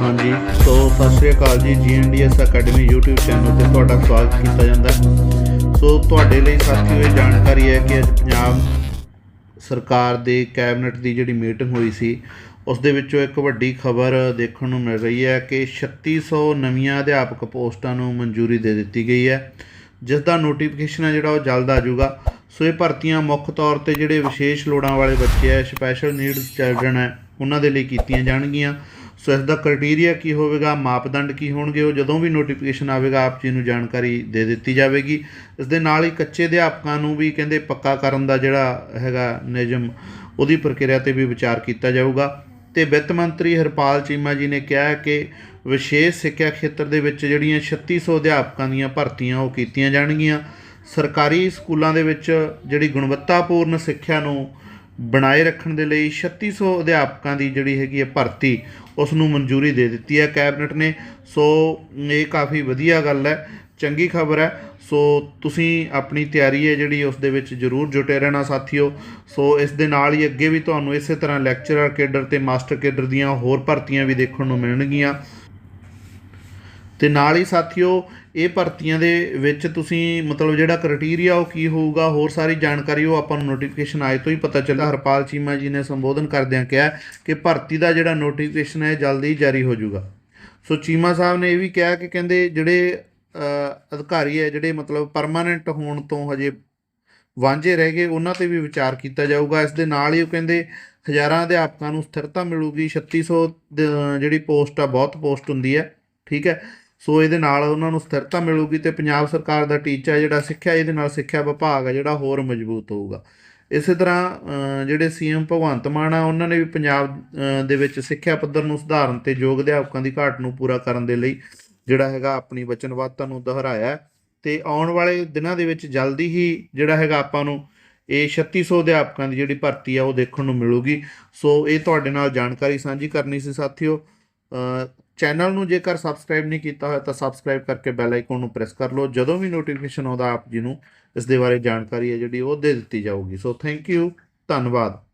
ਹਾਂਜੀ। ਸੋ, ਸਤਿ ਸ਼੍ਰੀ ਅਕਾਲ ਜੀ ਜੀਐਨਡੀਐਸ ਅਕੈਡਮੀ YouTube ਚੈਨਲ ਤੇ ਤੁਹਾਡਾ ਸਵਾਗਤ ਕੀਤਾ ਜਾਂਦਾ। ਸੋ, ਤੁਹਾਡੇ ਲਈ ਸਾਥੀਓ, ਇਹ ਜਾਣਕਾਰੀ ਹੈ ਕਿ ਅੱਜ ਪੰਜਾਬ ਸਰਕਾਰ ਦੇ ਕੈਬਨਿਟ ਦੀ ਜਿਹੜੀ ਮੀਟਿੰਗ ਹੋਈ ਸੀ, ਉਸ ਦੇ ਵਿੱਚੋਂ ਇੱਕ ਵੱਡੀ ਖਬਰ ਦੇਖਣ ਨੂੰ ਮਿਲ ਰਹੀ ਹੈ ਕਿ 3600 ਨਵੀਆਂ ਅਧਿਆਪਕ ਪੋਸਟਾਂ ਨੂੰ ਮਨਜ਼ੂਰੀ ਦੇ ਦਿੱਤੀ ਗਈ ਹੈ। ਜਿਸ ਦਾ ਨੋਟੀਫਿਕੇਸ਼ਨ ਹੈ ਜਿਹੜਾ ਉਹ ਜਲਦ ਆ ਜਾਊਗਾ। ਸੋ, ਇਹ ਭਰਤੀਆਂ ਮੁੱਖ ਤੌਰ ਤੇ ਜਿਹੜੇ ਵਿਸ਼ੇਸ਼ ਲੋੜਾਂ ਵਾਲੇ ਬੱਚੇ ਹੈ ਸਪੈਸ਼ਲ ਨੀਡਸ ਚਿਲਡਰਨ ਹੈ, ਉਹਨਾਂ ਦੇ ਲਈ ਕੀਤੀਆਂ ਜਾਣਗੀਆਂ। ਸੋ ਇਸ ਦਾ ਕ੍ਰਾਈਟੇਰੀਆ ਕੀ ਹੋਵੇਗਾ? ਮਾਪਦੰਡ ਕੀ ਹੋਣਗੇ? ਉਹ ਜਦੋਂ ਵੀ ਨੋਟੀਫਿਕੇਸ਼ਨ ਆਵੇਗਾ, ਆਪ ਜੀ ਨੂੰ ਜਾਣਕਾਰੀ ਦੇ ਦਿੱਤੀ ਜਾਵੇਗੀ। ਇਸ ਦੇ ਨਾਲ ਹੀ ਕੱਚੇ ਅਧਿਆਪਕਾਂ ਨੂੰ ਵੀ ਕਹਿੰਦੇ ਪੱਕਾ ਕਰਨ ਦਾ ਜਿਹੜਾ ਹੈਗਾ ਨਿਯਮ, ਉਹਦੀ ਪ੍ਰਕਿਰਿਆ ਤੇ ਵੀ ਵਿਚਾਰ ਕੀਤਾ ਜਾਊਗਾ। ਤੇ ਵਿੱਤ ਮੰਤਰੀ ਹਰਪਾਲ ਚੀਮਾ ਜੀ ਨੇ ਕਿਹਾ ਕਿ ਵਿਸ਼ੇਸ਼ ਸਿੱਖਿਆ ਖੇਤਰ ਦੇ ਵਿੱਚ ਜਿਹੜੀਆਂ 3600 ਅਧਿਆਪਕਾਂ ਦੀਆਂ ਭਰਤੀਆਂ, ਉਹ ਕੀਤੀਆਂ ਜਾਣਗੀਆਂ। ਸਰਕਾਰੀ ਸਕੂਲਾਂ ਦੇ ਵਿੱਚ ਜਿਹੜੀ ਗੁਣਵੱਤਾਪੂਰਨ ਸਿੱਖਿਆ ਨੂੰ ਬਣਾਏ ਰੱਖਣ ਦੇ ਲਈ 3600 ਅਧਿਆਪਕਾਂ ਦੀ ਜਿਹੜੀ ਹੈਗੀ ਹੈ ਭਰਤੀ ਉਸ ਨੂੰ ਮਨਜ਼ੂਰੀ ਦੇ ਦਿੱਤੀ ਹੈ ਕੈਬਨਿਟ ਨੇ। ਸੋ ਇਹ ਕਾਫੀ ਵਧੀਆ ਗੱਲ ਹੈ, ਚੰਗੀ ਖਬਰ ਹੈ। ਸੋ ਤੁਸੀਂ ਆਪਣੀ ਤਿਆਰੀ ਹੈ ਜਿਹੜੀ ਉਸ ਦੇ ਵਿੱਚ ਜ਼ਰੂਰ ਜੁਟੇ ਰਹਿਣਾ ਸਾਥੀਓ। ਸੋ ਇਸ ਦੇ ਨਾਲ ਹੀ ਅੱਗੇ ਵੀ ਤੁਹਾਨੂੰ ਇਸੇ ਤਰ੍ਹਾਂ ਲੈਕਚਰਰ ਕੇਡਰ ਤੇ ਮਾਸਟਰ ਕੇਡਰ ਦੀਆਂ ਹੋਰ ਭਰਤੀਆਂ ਵੀ ਦੇਖਣ ਨੂੰ ਮਿਲਣਗੀਆਂ। ਤੇ ਨਾਲ ਹੀ ਸਾਥੀਓ, ਇਹ ਭਰਤੀਆਂ ਦੇ ਵਿੱਚ ਤੁਸੀਂ ਮਤਲਬ ਜਿਹੜਾ ਕ੍ਰਾਈਟੇਰੀਆ ਉਹ ਕੀ ਹੋਊਗਾ, ਹੋਰ ਸਾਰੀ ਜਾਣਕਾਰੀ ਉਹ ਆਪਾਂ ਨੂੰ ਨੋਟੀਫਿਕੇਸ਼ਨ ਆਏ ਤੋਂ ਹੀ ਪਤਾ ਚੱਲਿਆ ਹਰਪਾਲ ਚੀਮਾ ਜੀ ਨੇ ਸੰਬੋਧਨ ਕਰਦਿਆਂ ਕਿਹਾ ਕਿ ਭਰਤੀ ਦਾ ਜਿਹੜਾ ਨੋਟੀਫਿਕੇਸ਼ਨ ਹੈ ਜਲਦੀ ਜਾਰੀ ਹੋ ਜਾਊਗਾ। ਸੋ ਚੀਮਾ ਸਾਹਿਬ ਨੇ ਇਹ ਵੀ ਕਿਹਾ ਕਿ ਕਹਿੰਦੇ ਜਿਹੜੇ ਅਧਿਕਾਰੀ ਹੈ, ਜਿਹੜੇ ਮਤਲਬ ਪਰਮਾਨੈਂਟ ਹੋਣ ਤੋਂ ਹਜੇ ਵਾਂਝੇ ਰਹਿ ਗਏ, ਉਹਨਾਂ ਤੇ ਵੀ ਵਿਚਾਰ ਕੀਤਾ ਜਾਊਗਾ। ਇਸ ਦੇ ਨਾਲ ਹੀ ਉਹ ਕਹਿੰਦੇ ਹਜ਼ਾਰਾਂ ਅਧਿਆਪਕਾਂ ਨੂੰ ਸਥਿਰਤਾ ਮਿਲੂਗੀ 3600 ਦ- ਜਿਹੜੀ ਪੋਸਟ ਆ, ਬਹੁਤ ਪੋਸਟ ਹੁੰਦੀ ਹੈ, ਠੀਕ ਹੈ। ਸੋ ਇਹਦੇ ਨਾਲ ਉਹਨਾਂ ਨੂੰ ਸਥਿਰਤਾ ਮਿਲੂਗੀ ਤੇ ਪੰਜਾਬ ਸਰਕਾਰ ਦਾ ਟੀਚਾ ਜਿਹੜਾ ਸਿੱਖਿਆ ਇਹਦੇ ਨਾਲ ਸਿੱਖਿਆ ਵਿਭਾਗ ਹੈ ਜਿਹੜਾ ਹੋਰ ਮਜ਼ਬੂਤ ਹੋਊਗਾ। ਇਸੇ ਤਰ੍ਹਾਂ ਅ, ਜਿਹੜੇ ਸੀਐਮ ਭਗਵੰਤ ਮਾਨ ਆ ਉਹਨਾਂ ਨੇ ਵੀ ਪੰਜਾਬ ਦੇ ਵਿੱਚ ਸਿੱਖਿਆ ਪੱਧਰ ਨੂੰ ਸੁਧਾਰਨ ਤੇ ਯੋਗ ਅਧਿਆਪਕਾਂ ਦੀ ਘਾਟ ਨੂੰ ਪੂਰਾ ਕਰਨ ਦੇ ਲਈ ਜਿਹੜਾ ਹੈਗਾ ਆਪਣੀ ਵਚਨਬੱਧਤਾ ਨੂੰ ਦੁਹਰਾਇਆ ਹੈ ਤੇ ਆਉਣ ਵਾਲੇ ਦਿਨਾਂ ਦੇ ਵਿੱਚ ਜਲਦੀ ਹੀ ਜਿਹੜਾ ਹੈਗਾ ਆਪਾਂ ਨੂੰ ਇਹ 3600 ਅਧਿਆਪਕਾਂ ਦੀ ਜਿਹੜੀ ਭਰਤੀ ਆ ਉਹ ਦੇਖਣ ਨੂੰ ਮਿਲੂਗੀ। ਸੋ ਇਹ ਤੁਹਾਡੇ ਨਾਲ ਜਾਣਕਾਰੀ ਸਾਂਝੀ ਕਰਨੀ ਸੀ ਸਾਥੀਓ। ਚੈਨਲ ਨੂੰ ਜੇਕਰ ਸਬਸਕ੍ਰਾਈਬ ਨਹੀਂ ਕੀਤਾ ਹੋਇਆ ਤਾਂ ਸਬਸਕ੍ਰਾਈਬ ਕਰਕੇ ਬੈਲ ਆਈਕਨ ਨੂੰ ਪ੍ਰੈਸ ਕਰ ਲਓ। ਜਦੋਂ ਵੀ ਨੋਟੀਫਿਕੇਸ਼ਨ ਆਉਂਦਾ ਆਪ ਜੀ ਨੂੰ, ਇਸ ਦੇ ਬਾਰੇ ਜਾਣਕਾਰੀ ਹੈ ਜਿਹੜੀ ਉਹ ਦੇ ਦਿੱਤੀ ਜਾਊਗੀ। ਸੋ ਥੈਂਕ ਯੂ ਧੰਨਵਾਦ।